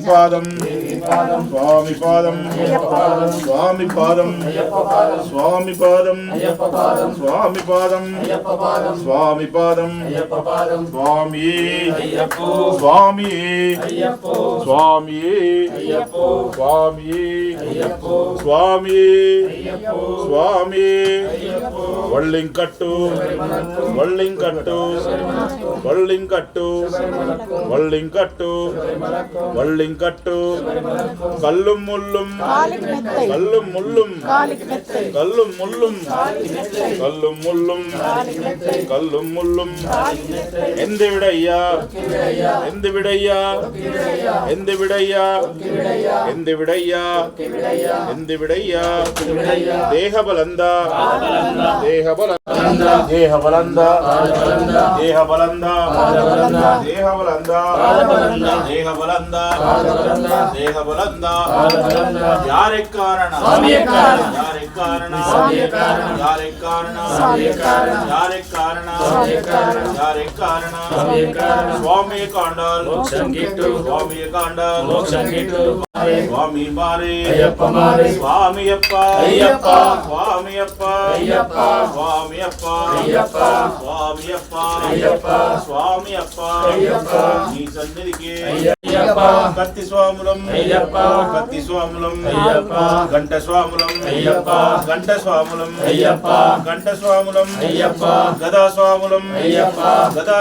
పాదం స్వామి. పాదం స్వామి. పాదం స్వామి. పాదం స్వామి. పాదం స్వామి. పాదం స్వామి. స్వామి స్వామి స్వామి స్వామి స్వామి వళ్ళింకట్టు వళ్ళింకట్టు వళ్ళింకట్టు వళ్ళింకట్టు செங்கட்டு கல்லும் முள்ளும் கல்லும் முள்ளும் கல்லும் முள்ளும் கல்லும் முள்ளும் கல்லும் முள்ளும் எந்த விடையா? எந்த விடையா? எந்த விடையா? எந்த விடையா? எந்த விடையா? தேகபலந்தா. தேகபலந்தா. தேகபலந்தா. தேகபலந்தா. தேகபலந்தா. தேகபலந்தா. யாரே காரணம்? யாரே காரணா சாமிய காரணா யாரை காரணா சாமிய காரணா யாரை காரணா சாமிய காரணா யாரை காரணா சாமிய காரணா சுவாமிய காண்டால். மோட்சம் கிட்டு. சுவாமிய கத்தி சுவாமுலம். ஐயப்பா. கத்தி சுவாமுலம். ஐயப்பா. கண்ட சுவாமுலம். ஐயப்பா.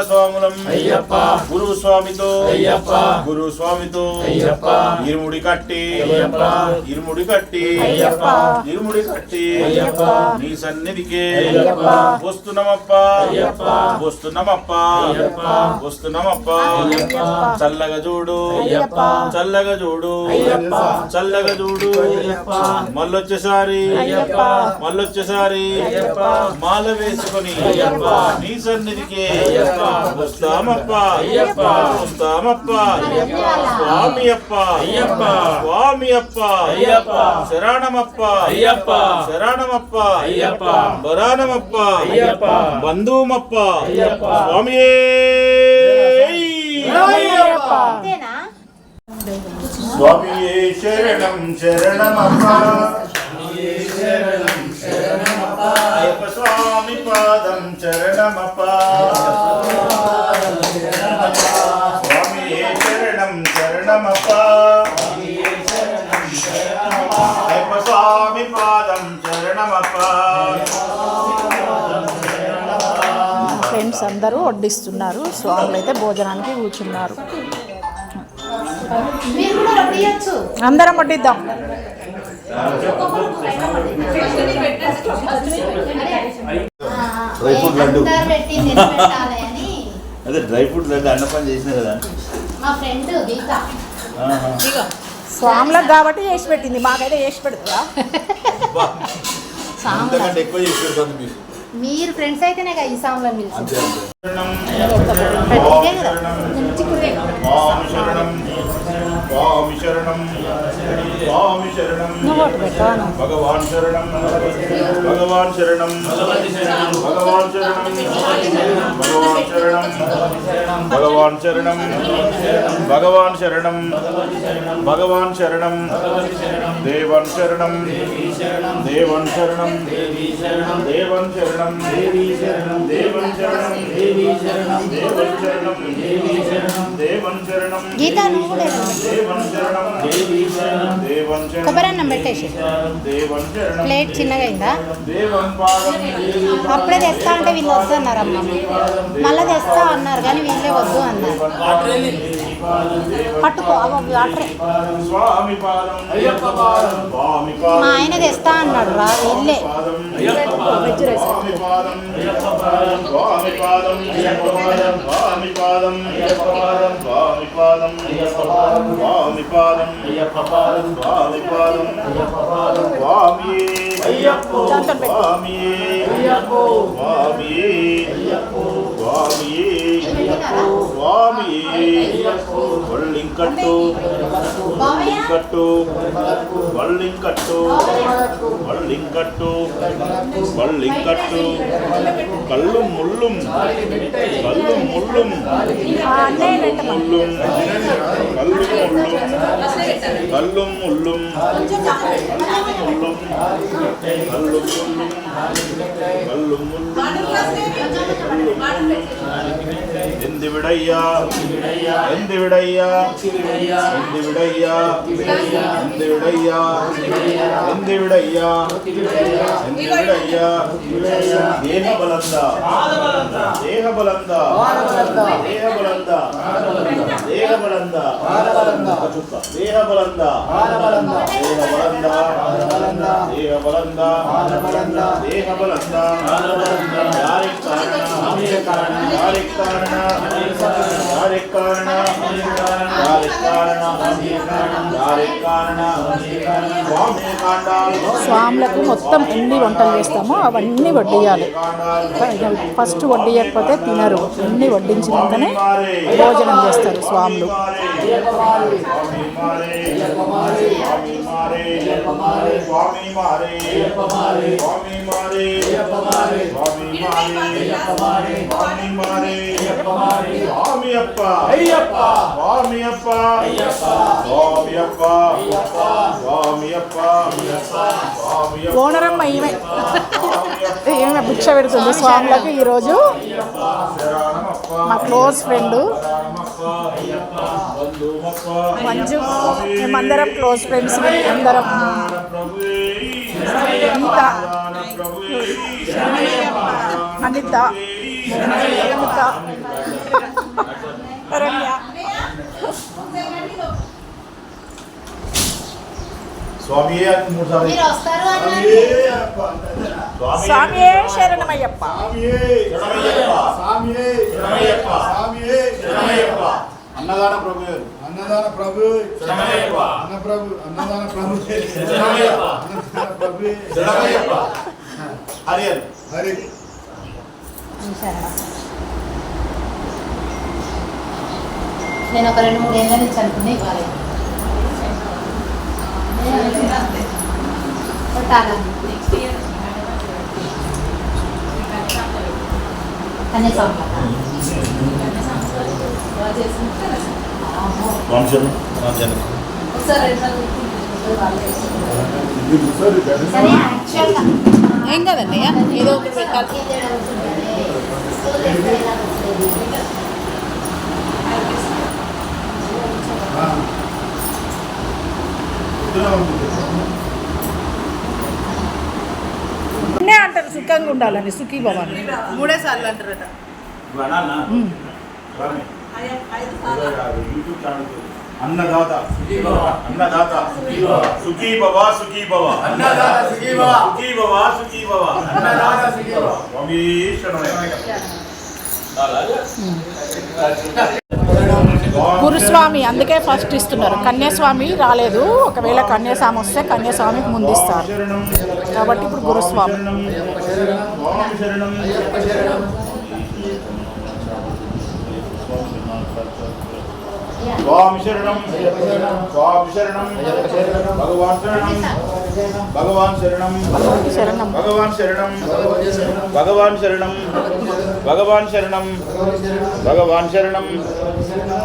స్వాములం అయ్యప్ప. గురు స్వామితో అయ్యప్ప. గురు స్వామితో అయ్యప్ప. ఇరుముడి కట్టి అయ్యప్ప. ఇరుముడి కట్టి అయ్యప్ప. ఇరుముడి కట్టి అయ్యప్ప. నీ సన్నిధికి అయ్యప్ప. వస్తున్నామప్ప అయ్యప్ప. వస్తున్నామప్ప అయ్యప్ప. వస్తున్నామప్ప అయ్యప్ప. చల్లగా చూడు అయ్యప్ప. చల్లగా చూడు అయ్యప్ప. చల్లగా చూడు అయ్యప్ప. మళ్ళొచ్చేసారి అయ్యప్ప. మళ్ళొచ్చేసారి అయ్యప్ప. మాల వేసుకొని అయ్యప్ప. నీ సన్నిధికి అయ్యప్ప. వస్తామప్ప అయ్యప్ప. వస్తామప్ప అయ్యప్ప. స్వామి అప్ప అయ్యప్ప. స్వామి అప్ప అయ్యప్ప. శరణమప్ప అయ్యప్ప. శరణమప్ప అయ్యప్ప. బరానమప్ప అయ్యప్ప. బంధుమప్ప అయ్యప్ప. స్వామి అంతేనా స్వామి శరణం శరణమప్ప అయ్యప్ప స్వామి పాదం చరణమప్ప స్వామి శరణం శరణమప్ప అయ్యప్ప స్వామి పాదం చరణమప్ప ఫ్రెండ్స్ అందరూ వడ్డిస్తున్నారు. స్వాములు అయితే భోజనానికి కూర్చున్నారు. అందరం వడ్డిద్దాం. Dry fruit laddu. అదే డ్రై ఫ్రూట్ లడ్డు అన్నపని చేసిన కదా. మా ఫ్రెండ్ స్వాములకు కాబట్టి చేసి పెట్టింది మాకైతే చేసి పెడుతుందా అంతకంటే ఎక్కువ చేసి పెడుతుంది మీకు మీరు ఫ్రెండ్స్ అయితేనే కదా ఈ సాంగ్లో పిలిచి స్వామి శరణం. స్వామి శరణం శరణం భగవాన్ శరణం. భగవాన్ శరణం. భగవాన్ శరణం. భగవాన్ శరణం. భగవాన్ శరణం. భగవాన్ శరణం. భగవాన్ శరణం. దేవన్ శరణం. దేవన్ శరణం. దేవన్ శరణం. దేవన్ శరణం. దేవన్ శరణం. దేవన్ శరణం. కూడా వెళ్ళు. దేవన్ శరణం దేవన్ శరణం. కొబ్బరి అన్నం పెట్టేసి. ప్లేట్ చిన్నగా అయిందా? అప్పుడే తెస్తా అంటే వీళ్ళు వద్దు అన్నారు అమ్మ మళ్ళీ తెస్తా అన్నారు కానీ వీళ్ళే వద్దు అన్నారు. పట్టుకో వాటరే మా ఆయన తెస్తా అన్నాడు రా వెళ్ళే. స్వామియే స్వామియే స్వామియే స్వామి పాదం స్వామి పాదం స్వామి పాదం స్వామి పాదం స్వామి పాదం స్వామి పాదం స్వామి దాంతో పెట్టు. స్వామి స్వామి స్వామియే స్వామియే వళ్ళింకట్టు వళ్ళింకట్టు వళ్ళింకట్టు వళ్ళింకట్టు వళ్ళింకట్టు కళ్ళు ముళ్ళుం కళ్ళు ముళ్ళుం అన్నయ్య పెట్టమని ముళ్ళుం కళ్ళు ముళ్ళుం కళ్ళు ముళ్ళుం కళ్ళు ముళ్ళుం కళ్ళు ముళ్ళుం కళ్ళు ముళ్ళుం எந்து விடையா எந்து விடையா எந்து விடையா எந்து விடையா எந்து விடையா எந்து விடையா தேக பலந்தா தேக பலந்தா தேக பலந்தா தேக பலந்தா தேக பலந்தா தேக பலந்தா தேக பலந்தா தேக பலந்தா யாரே காரணம் காரணம்? స్వాములకు మొత్తం ఎన్ని వంటలు చేస్తామో అవన్నీ వడ్డీయాలి. ఫస్ట్ వడ్డీయకపోతే తినరు ఎన్ని వడ్డించినాకనే భోజనం చేస్తారు స్వాములు. மாறே. மாறே. சுவாமி மாறே. மாறே. சுவாமி மாறே. மாறே. சுவாமி மாறே. மாறே. சுவாமி மாறே. மாறே. சுவாமி அப்பா ஐயப்பா. சுவாமி அப்பா ஐயப்பா. சுவாமி அப்பா ஐயப்பா சுவாமி அப்பா ஐயப்பா சுவாమి ఓనరమ్మ ఈమె ఈమె భిక్ష పెడుతుంది స్వాములకు ఈరోజు మా క్లోజ్ ఫ్రెండ్ మంజు మేమందరం క్లోజ్ ఫ్రెండ్స్ అందరం గీత అనిత. అనిత. రమ్య స్వామి మూడు సార్లు. మీరు వస్తారు అన్నారు. స్వామియే శరణమయ్యప్ప. అన్నదాన ప్రభు అన్నదాన ప్రభు. అన్న ప్రభు అన్నదాన ప్రభు. అన్నదాన ప్రభు. హరి హరి. నేను ఒక రెండు మూడు ఏళ్ళ నుంచి అనుకున్నా ఇవ్వాలి వంశం వంశం ఏం కదండి ఏదో ఒక అన్నే అంటారు సుఖంగా ఉండాలని సుఖీ భవాని. మూడే సార్లు అంటారట యూట్యూబ్ ఛానల్ అన్నదాత అన్నదాత సుఖీ భవ. సుఖీ భవ అన్నదాత సుఖీ భవ. సుఖీ భవ సుఖీ భవ. అన్నదాత సుఖీ భవ. స్వామి శరణమయ్య. గురుస్వామి అందుకే ఫస్ట్ ఇస్తున్నారు. కన్యాస్వామి రాలేదు. ఒకవేళ కన్యాస్వామి వస్తే కన్యాస్వామికి ముందిస్తారు కాబట్టి ఇప్పుడు గురుస్వామి. స్వామి శరణం స్వామి శరణం భగవాన్ శరణం. భగవాన్ శరణం భగవాన్ శరణం శరణం భగవాన్ శరణం భగవాన్ శరణం భగవాన్ శరణం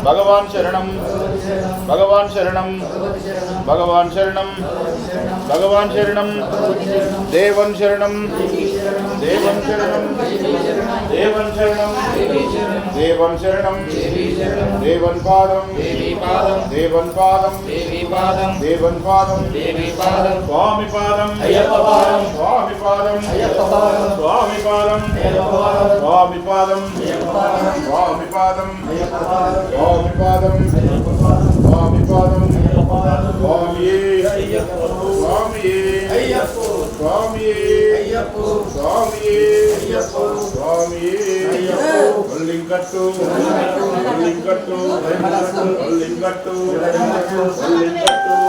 భగవాన్ శరణం భగవాన్ శరణం భగవాన్ శరణం భగవాన్ శరణం భగవాన్ శరణం దేవన్ శరణం దేవన్ శరణం దేవన్ శరణం దేవన్ శరణం దేవన్ పాదం దేవన్ పాదం దేవన్ పాదం. స్వామి పాదం. అయ్యప్ప పాదం. స్వామి పాదం. అయ్యప్ప పాదం. స్వామి పాదం. స్వామి పాదం స్వామి పాదం. స్వామి. పాదం స్వామి పాదం. சுவாமியே ஐயப்போ சுவாமியே ஐயப்போ சுவாமியே ஐயப்போ சுவாமியே ஐயப்போ லிங்கட்டு லிங்கட்டு லிங்கட்டு லிங்கட்டு லிங்கட்டு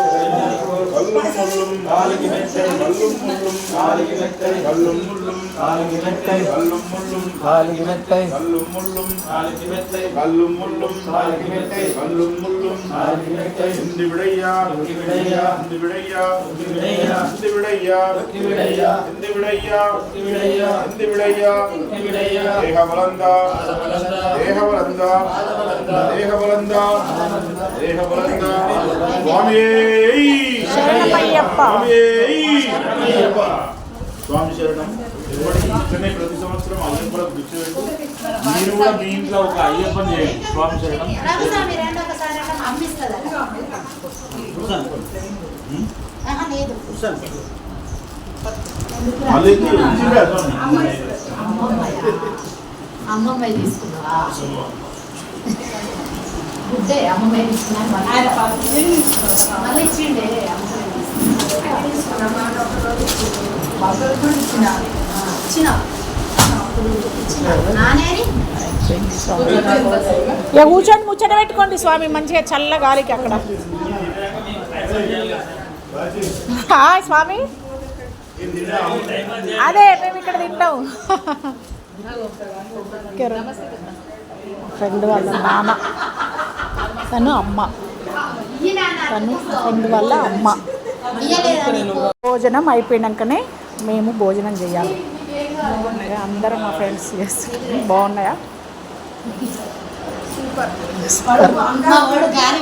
வல்லும் முள்ளும் காலகி மெத்தை வல்லும் முள்ளும் காலகி மெத்தை வல்லும் முள்ளும் காலகி மெத்தை வல்லும் முள்ளும் காலகி மெத்தை வல்லும் முள்ளும் காலகி மெத்தை வல்லும் முள்ளும் காலகி மெத்தை வல்லும் முள்ளும் காலகி மெத்தை இந்து விடையா இந்து விடையா இந்து விடையா இந்து விடையா இந்து விடையா இந்து விடையா இந்து விடையா இந்து விடையா இந்து விடையா இந்து விடையா தேக வளர்ந்தா தேக வளர்ந்தா దేహ బలందా దేహ బలందా స్వామి స్వామి శరణం. ఇక్కడనే ప్రతి సంవత్సరం అయ్యప్పల గుర్తు పెట్టు మీరు కూడా మీ ఇంట్లో ఒక అయ్యప్పని చేయండి. స్వామి శరణం. అమ్మమ్మ తీసుకున్నావా? గుడ్డే తీసుకున్నాను మళ్ళీ ఇచ్చిండే ఇక కూర్చొని ముచ్చట పెట్టుకోండి స్వామి మంచిగా చల్ల గాలికి అక్కడ. హాయ్ స్వామి. అదే మేము ఇక్కడ తింటాం. ఫ్రెండ్ వాళ్ళ నాన్న తను అమ్మ. తను ఫ్రెండ్ వాళ్ళ అమ్మ. భోజనం అయిపోయినాకనే మేము భోజనం చేయాలి. అందరం మా ఫ్రెండ్స్ చేస్తారు బాగున్నాయా? అమ్మ వాడు గాలి